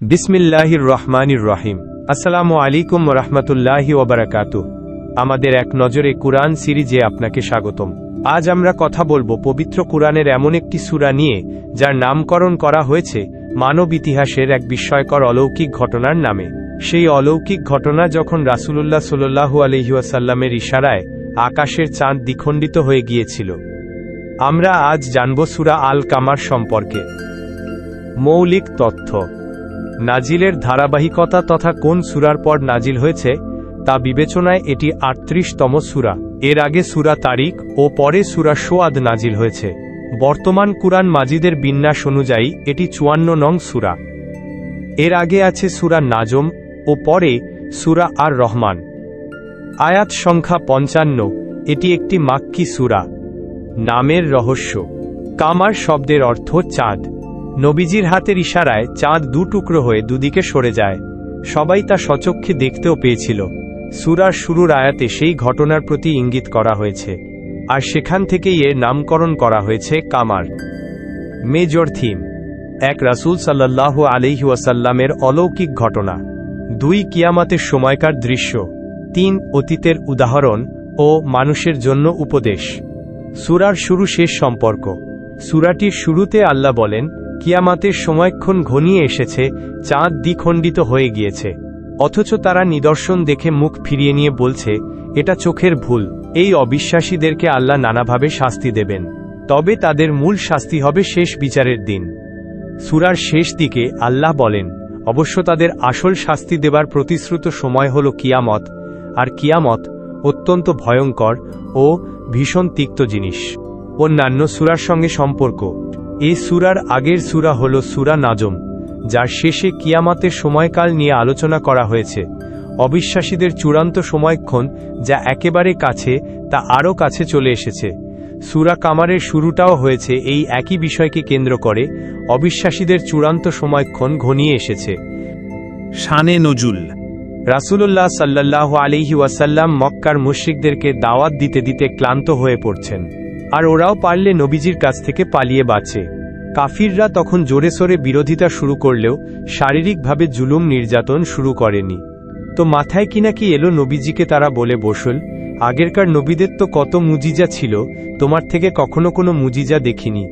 বিসমিল্লাহির রহমানির রহিম। আসসালামু আলাইকুম রহমতুল্লাহি ওবরাকাতু। আমাদের এক নজরে কুরআন সিরিজে আপনাকে স্বাগতম। আজ আমরা কথা বলব পবিত্র কুরআনের এমন একটি সূরা নিয়ে, যার নামকরণ করা হয়েছে মানব ইতিহাসের এক বিস্ময়কর অলৌকিক ঘটনার নামে। সেই অলৌকিক ঘটনা যখন রাসূলুল্লাহ সাল্লাল্লাহু আলহিউসাল্লামের ইশারায় আকাশের চাঁদ দ্বিখণ্ডিত হয়ে গিয়েছিল। আমরা আজ জানব সুরা আল কামার সম্পর্কে। মৌলিক তথ্য। নাজিলের ধারাবাহিকতা তথা কোন সুরার পর নাজিল হয়েছে, তা বিবেচনায় এটি আটত্রিশতম সুরা। এর আগে সুরা তারিখ ও পরে সুরা সোয়াদ নাজিল হয়েছে। বর্তমান কুরআন মাজিদের বিন্যাস অনুযায়ী এটি চুয়ান্ন নং সুরা। এর আগে আছে সুরা নাজম ও পরে সুরা আর রহমান আয়াত সংখ্যা পঞ্চান্ন, এটি একটি মাক্কি সুরা। নামের রহস্য। কামার শব্দের অর্থ চাঁদ। নবীজির হাতের ইশারায় চাঁদ দু টুকরো হয়ে দুদিকে সরে যায়। সবাই তা সচক্ষে দেখতেও পেয়েছিল। সুরার শুরুর আয়াতে সেই ঘটনার প্রতি ইঙ্গিত করা হয়েছে। আর সেখান থেকেই এর নামকরণ করা হয়েছে কামার। Major theme. এক রাসূল সাল্লাল্লাহু আলাইহি ওয়াসাল্লামের অলৌকিক ঘটনা। দুই কিয়ামাতের সময়কার দৃশ্য। তিন অতীতের উদাহরণ ও মানুষের জন্য উপদেশ। সুরার শুরু শেষ সম্পর্ক। সুরাটির শুরুতে আল্লাহ বলেন, কিয়ামাতের সময়ক্ষণ ঘনিয়ে এসেছে, চাঁদ দ্বিখণ্ডিত হয়ে গিয়েছে। অথচ তারা নিদর্শন দেখে মুখ ফিরিয়ে নিয়ে বলছে, এটা চোখের ভুল, এই অবিশ্বাসীদেরকে আল্লাহ নানাভাবে শাস্তি দেবেন। তবে তাদের মূল শাস্তি হবে শেষ বিচারের দিন। সুরার শেষ দিকে আল্লাহ বলেন, অবশ্য তাদের আসল শাস্তি দেবার প্রতিশ্রুত সময় হল কিয়ামত আর কিয়ামত অত্যন্ত ভয়ঙ্কর ও ভীষণ তিক্ত জিনিস। অন্যান্য সুরার সঙ্গে সম্পর্ক। এই সুরার আগের সুরা হল সুরা নাজম, যার শেষে কিয়ামাতের সময়কাল নিয়ে আলোচনা করা হয়েছে। অবিশ্বাসীদের চূড়ান্ত সময়ক্ষণ যা একেবারে কাছে, তা আরও কাছে চলে এসেছে। সুরা কামারের শুরুটাও হয়েছে এই একই বিষয়কে কেন্দ্র করে অবিশ্বাসীদের চূড়ান্ত সময়ক্ষণ ঘনিয়ে এসেছে। শানে নজুল। রাসূলুল্লাহ সাল্লাল্লাহু আলিহি ওয়াসাল্লাম মক্কার মুশরিকদেরকে দাওয়াত দিতে দিতে ক্লান্ত হয়ে পড়ছেন। আর ওরাও পারলে নবীজির কাছ থেকে পালিয়ে বাঁচে। কাফিররা তখন জোরে সোরে বিরোধিতা শুরু করলেও শারীরিকভাবে জুলুম নির্যাতন শুরু করেনি। তো মাথায় কি নাকি এলো নবীজিকে তারা বলে বসল আগেরকার নবীদের তো কত মুজিজা ছিল, তোমার থেকে কখনো কোনো মুজিজা দেখিনি।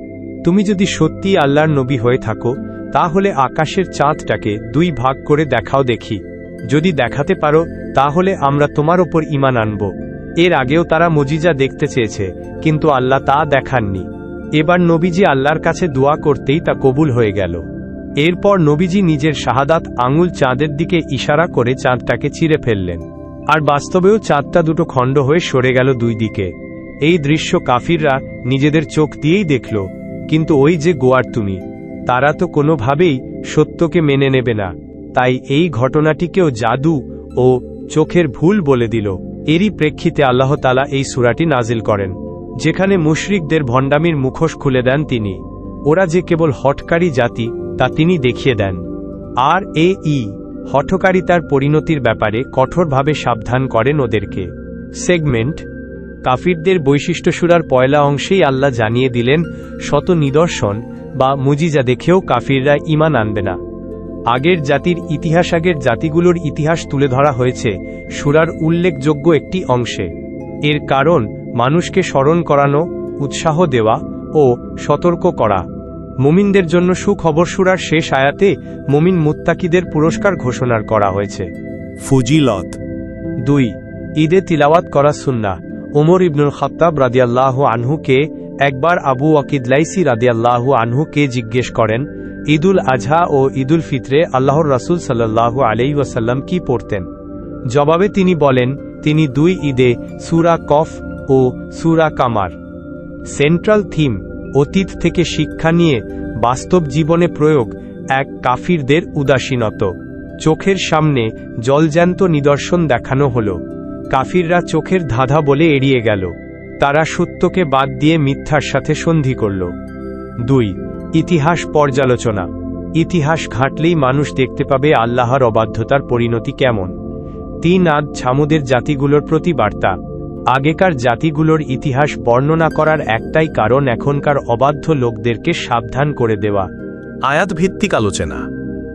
তুমি যদি সত্যি আল্লাহর নবী হয়ে থাকো, তাহলে আকাশের চাঁদটাকে দুই ভাগ করে দেখাও দেখি। যদি দেখাতে পারো, তাহলে আমরা তোমার ওপর ইমান আনব। এর আগেও তারা মজিজা দেখতে চেয়েছে, কিন্তু আল্লাহ তা দেখাননি। এবার নবীজি আল্লাহর কাছে দোয়া করতেই তা কবুল হয়ে গেল। এরপর নবীজি নিজের শাহাদাত আঙুল চাঁদের দিকে ইশারা করে চাঁদটাকে চিরে ফেললেন। আর বাস্তবেও চাঁদটা দুটো খণ্ড হয়ে সরে গেল দুই দিকে। এই দৃশ্য কাফিররা নিজেদের চোখ দিয়েই দেখল, কিন্তু ওই যে গোয়ার তুমি, তারা তো কোনোভাবেই সত্যকে মেনে নেবে না। তাই এই ঘটনাটিকেও জাদু ও চোখের ভুল বলে দিল। এরই প্রেক্ষিতে আল্লাহ তালা এই সুরাটি নাজিল করেন, যেখানে মুশরিকদের ভণ্ডামির মুখোশ খুলে দেন তিনি। ওরা যে কেবল হটকারী জাতি, তা তিনি দেখিয়ে দেন। আর এ ই, হঠকারিতার পরিণতির ব্যাপারে কঠোরভাবে সাবধান করেন ওদেরকে। সেগমেন্ট, কাফিরদের বৈশিষ্ট্য সুরার পয়লা অংশেই আল্লাহ জানিয়ে দিলেন, শত নিদর্শন বা মুজিজা দেখেও কাফিররা ইমান আনবে না। আগের জাতির ইতিহাস আগের জাতিগুলোর ইতিহাস তুলে ধরা হয়েছে সুরার উল্লেখযোগ্য একটি অংশে। এর কারণ মানুষকে স্মরণ করানো উৎসাহ দেওয়া ও সতর্ক করা। মুমিনদের জন্য সুখবর সুরার শেষ আয়াতে মুমিন মুত্তাকিদের পুরস্কার ঘোষণার করা হয়েছে। ফজিলত। দুই ঈদে তিলাওয়াত করা সুন্না ওমর ইবনুল খত্তাব রাদিয়াল্লাহু আনহুকে একবার আবু ওয়াকিদ লাইসি রাদিয়াল্লাহু আনহুকে জিজ্ঞেস করেন ঈদুল আজহা ও ঈদুল ফিতরে আল্লাহর রাসূল সাল্লাল্লাহু আলাই ওয়াসাল্লাম কি পড়তেন? জবাবে তিনি বলেন, তিনি দুই ঈদে সুরা কফ ও সুরা কামার। সেন্ট্রাল থিম, অতীত থেকে শিক্ষা নিয়ে বাস্তব জীবনে প্রয়োগ, এক কাফিরদের উদাসীনত চোখের সামনে জলজ্যান্ত নিদর্শন দেখানো হল। কাফিররা চোখের ধাঁধা বলে এড়িয়ে গেল। তারা সত্যকে বাদ দিয়ে মিথ্যার সাথে সন্ধি করল। দুই ইতিহাস পর্যালোচনা। ইতিহাস ঘাটলেই মানুষ দেখতে পাবে আল্লাহর অবাধ্যতার পরিণতি কেমন। তিন আদ ছামুদের জাতিগুলোর প্রতি বার্তা। আগেকার জাতিগুলোর ইতিহাস বর্ণনা করার একটাই কারণ এখনকার অবাধ্য লোকদেরকে সাবধান করে দেওয়া। আয়াত ভিত্তিক আলোচনা।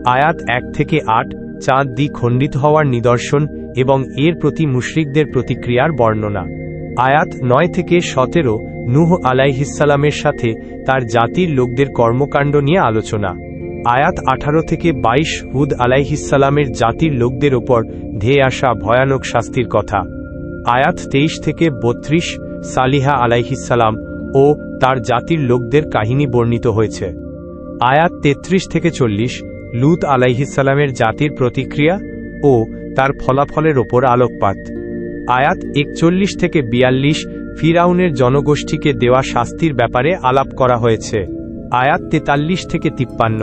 আয়াত এক থেকে আট চাঁদ দি খণ্ডিত হওয়ার নিদর্শন এবং এর প্রতি মুশরিকদের প্রতিক্রিয়ার বর্ণনা। আয়াত নয় থেকে সতেরো নুহ আলাইহিসালামের সাথে তার জাতির লোকদের কর্মকাণ্ড নিয়ে আলোচনা। আয়াত আঠারো থেকে বাইশ হুদ আলাইহিসালামের জাতির লোকদের ওপর ধেয়ে আসা ভয়ানক শাস্তির কথা। আয়াত তেইশ থেকে বত্রিশ সালিহা আলাইহিসালাম ও তার জাতির লোকদের কাহিনী বর্ণিত হয়েছে। আয়াত তেত্রিশ থেকে চল্লিশ লুত আলাইহিসালামের জাতির প্রতিক্রিয়া ও তার ফলাফলের ওপর আলোকপাত। আয়াত একচল্লিশ থেকে বিয়াল্লিশ ফিরাউনের জনগোষ্ঠীকে দেওয়া শাস্তির ব্যাপারে আলাপ করা হয়েছে। আয়াত তেতাল্লিশ থেকে তিপ্পান্ন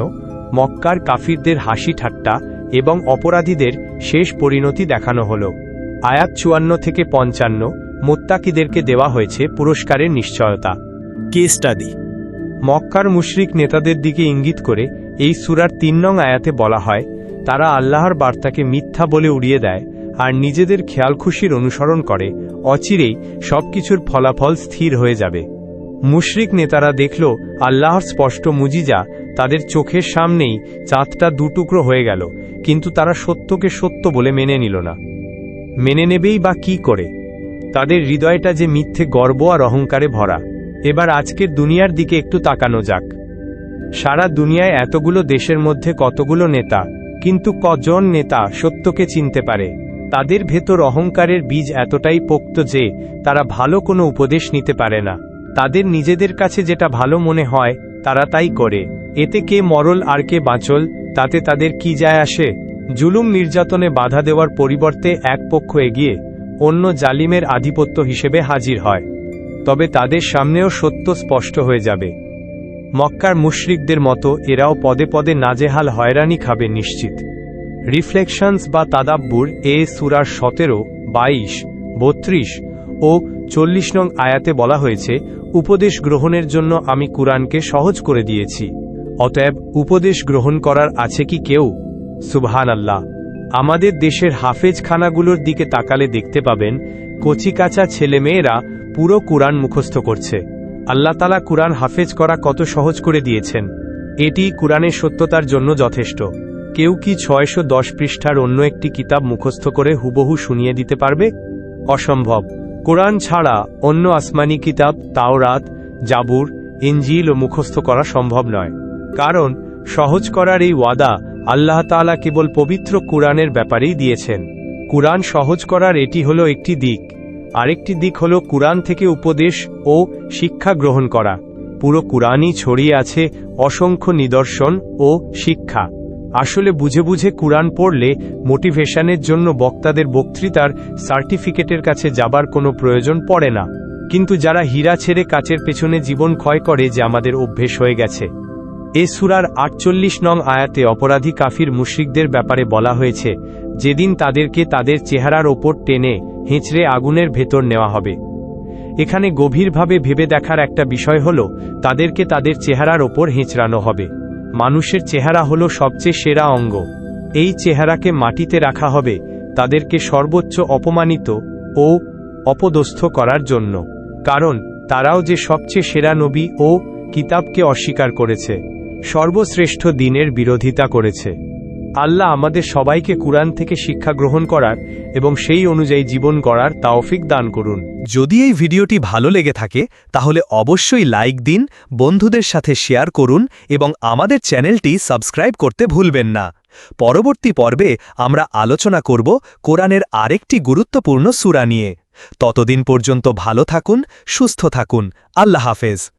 মক্কার কাফিরদের হাসি ঠাট্টা এবং অপরাধীদের শেষ পরিণতি দেখানো হল। আয়াত চুয়ান্ন থেকে পঞ্চান্ন মোত্তাকিদেরকে দেওয়া হয়েছে পুরস্কারের নিশ্চয়তা। কে স্টাডি মক্কার মুশরিক নেতাদের দিকে ইঙ্গিত করে এই সুরার তিন নং আয়াতে বলা হয় তারা আল্লাহর বার্তাকে মিথ্যা বলে উড়িয়ে দেয় আর নিজেদের খেয়ালখুশির অনুসরণ করে, অচিরেই সবকিছুর ফলাফল স্থির হয়ে যাবে। মুশরিক নেতারা দেখল, আল্লাহর স্পষ্ট মুজিজা তাদের চোখের সামনেই চাঁদটা দুটুকরো হয়ে গেল, কিন্তু তারা সত্যকে সত্য বলে মেনে নিল না। মেনে নেবেই বা কি করে? তাদের হৃদয়টা যে মিথ্যে গর্ব আর অহংকারে ভরা। এবার আজকের দুনিয়ার দিকে একটু তাকানো যাক। সারা দুনিয়ায় এতগুলো দেশের মধ্যে কতগুলো নেতা, কিন্তু কজন নেতা সত্যকে চিনতে পারে? তাদের ভেতর অহংকারের বীজ এতটাই পোক্ত যে, তারা ভালো কোনো উপদেশ নিতে পারে না। তাদের নিজেদের কাছে যেটা ভালো মনে হয়, তারা তাই করে। এতে কে মরল আর কে বাঁচল, তাতে তাদের কি যায় আসে? জুলুম নির্যাতনে বাধা দেওয়ার পরিবর্তে এক পক্ষ এগিয়ে, অন্য জালিমের আধিপত্য হিসেবে হাজির হয়। তবে তাদের সামনেও সত্য স্পষ্ট হয়ে যাবে। মক্কার মুশরিকদের মতো এরাও পদে পদে নাজেহাল হয়রানি খাবে নিশ্চিত। রিফ্লেকশনস বা তাদাব্বুর এ সুরার সতেরো, বাইশ, বত্রিশ ও চল্লিশ নং আয়াতে বলা হয়েছে, উপদেশ গ্রহণের জন্য আমি কুরআনকে সহজ করে দিয়েছি। অতএব উপদেশ গ্রহণ করার আছে কি কেউ? সুবহান আল্লাহ আমাদের দেশের হাফেজখানাগুলোর দিকে তাকালে দেখতে পাবেন, কচিকাচা ছেলেমেয়েরা পুরো কুরআন মুখস্থ করছে। আল্লাহ তালা কুরআন হাফেজ করা কত সহজ করে দিয়েছেন। এটি কুরআনের সত্যতার জন্য যথেষ্ট। কেউ কি ছয়শো দশ পৃষ্ঠার অন্য একটি কিতাব মুখস্থ করে হুবহু শুনিয়ে দিতে পারবে? অসম্ভব। কোরআন ছাড়া অন্য আসমানি কিতাব, তাওরাত, জাবুর ইঞ্জিল ও মুখস্থ করা সম্ভব নয়। কারণ, সহজ করার এই ওয়াদা আল্লাহ তাআলা কেবল পবিত্র কুরআনের ব্যাপারেই দিয়েছেন। কুরআন সহজ করার এটি হলো একটি দিক। আরেকটি দিক হলো কুরআন থেকে উপদেশ ও শিক্ষা গ্রহণ করা। পুরো কুরআনই ছড়িয়ে আছে অসংখ্য নিদর্শন ও শিক্ষা। আসলে বুঝে বুঝে কুরআন পড়লে মোটিভেশনের জন্য বক্তাদের বক্তৃতার সার্টিফিকেটের কাছে যাবার কোনো প্রয়োজন পড়ে না। কিন্তু যারা হীরা ছেড়ে কাচের পেছনে জীবন ক্ষয় করে যে আমাদের অভ্যেস হয়ে গেছে। এ সুরার আটচল্লিশ নং আয়াতে অপরাধী কাফির মুশরিকদের ব্যাপারে বলা হয়েছে, যেদিন তাদেরকে তাদের চেহারার ওপর টেনে হেঁচড়ে আগুনের ভেতর নেওয়া হবে। এখানে গভীরভাবে ভেবে দেখার একটা বিষয় হল, তাদেরকে তাদের চেহারার ওপর হেঁচড়ানো হবে। মানুষের চেহারা হলো সবচেয়ে সেরা অঙ্গ। এই চেহারাকে মাটিতে রাখা হবে তাদেরকে সর্বোচ্চ অপমানিত ও অপদস্থ করার জন্য। কারণ, তারাও যে সবচেয়ে সেরা নবী ও কিতাবকে অস্বীকার করেছে, সর্বশ্রেষ্ঠ দিনের বিরোধিতা করেছে। আল্লাহ আমাদের সবাইকে কুরআন থেকে শিক্ষা গ্রহণ করার এবং সেই অনুযায়ী জীবন গড়ার তাওফিক দান করুন। যদি এই ভিডিওটি ভালো লেগে থাকে, তাহলে অবশ্যই লাইক দিন, বন্ধুদের সাথে শেয়ার করুন এবং আমাদের চ্যানেলটি সাবস্ক্রাইব করতে ভুলবেন না। পরবর্তী পর্বে আমরা আলোচনা করব কোরআনের আরেকটি গুরুত্বপূর্ণ সূরা নিয়ে। ততদিন পর্যন্ত ভালো থাকুন, সুস্থ থাকুন। আল্লাহ হাফেজ।